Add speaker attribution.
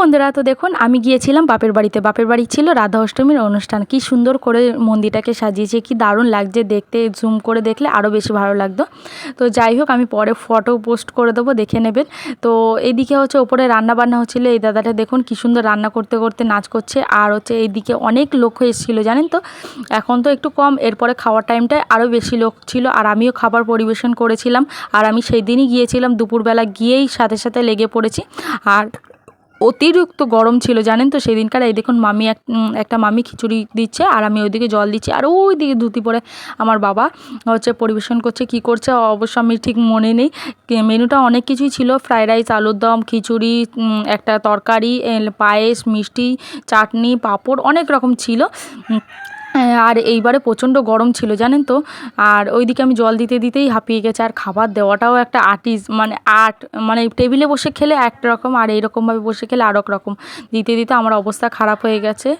Speaker 1: বন্ধুরা, তো দেখুন, আমি গিয়েছিলাম বাপের বাড়িতে। বাপের বাড়ি ছিল রাধা অষ্টমীর অনুষ্ঠান। কি সুন্দর করে মন্দিরটাকে সাজিয়েছে, কি দারুণ লাগছে দেখতে জুম করে দেখলে আরও বেশি ভালো লাগতো। তো যাই হোক, আমি পরে ফটো পোস্ট করে দেবো, দেখে নেবেন। তো এদিকে হচ্ছে ওপরে রান্না বান্না হচ্ছিল, এই দাদাটা দেখুন কি সুন্দর রান্না করতে করতে নাচ করছে। আর হচ্ছে এইদিকে অনেক লোক এসেছিল, জানেন তো? এখন তো একটু কম, এরপরে খাওয়ার টাইমটায় আরও বেশি লোক ছিল। আর আমিও খাবার পরিবেশন করেছিলাম। আর আমি সেই দিনই গিয়েছিলাম, দুপুরবেলা গিয়েই সাথে সাথে লেগে পড়েছি। আর অতিরিক্ত গরম ছিল, জানেন তো? সেদিনকার এই দেখুন মামি এক একটা মামি খিচুড়ি দিচ্ছে আর আমি ওইদিকে জল দিচ্ছি। আর ওই দিকে ধুতি পরে আমার বাবা হচ্ছে পরিবেশন করছে, কি করছে অবশ্য আমি ঠিক মনে নেই। মেনুটা অনেক কিছুই ছিল। ফ্রাইড রাইস, আলুর দম, খিচুড়ি একটা তরকারি পায়েস, মিষ্টি, চাটনি, পাঁপড় অনেক রকম ছিল। আর এইবারে প্রচণ্ড গরম ছিল, জানেন তো? আর ওইদিকে আমি জল দিতে দিতেই হাঁপিয়ে গেছে, আর খাবার দেওয়াটাও একটা আর্টিস মানে আর্ট মানে টেবিলে বসে খেলে এক রকম আর এইরকমভাবে বসে খেলে আরেক রকম। দিতে দিতে আমার অবস্থা খারাপ হয়ে গেছে।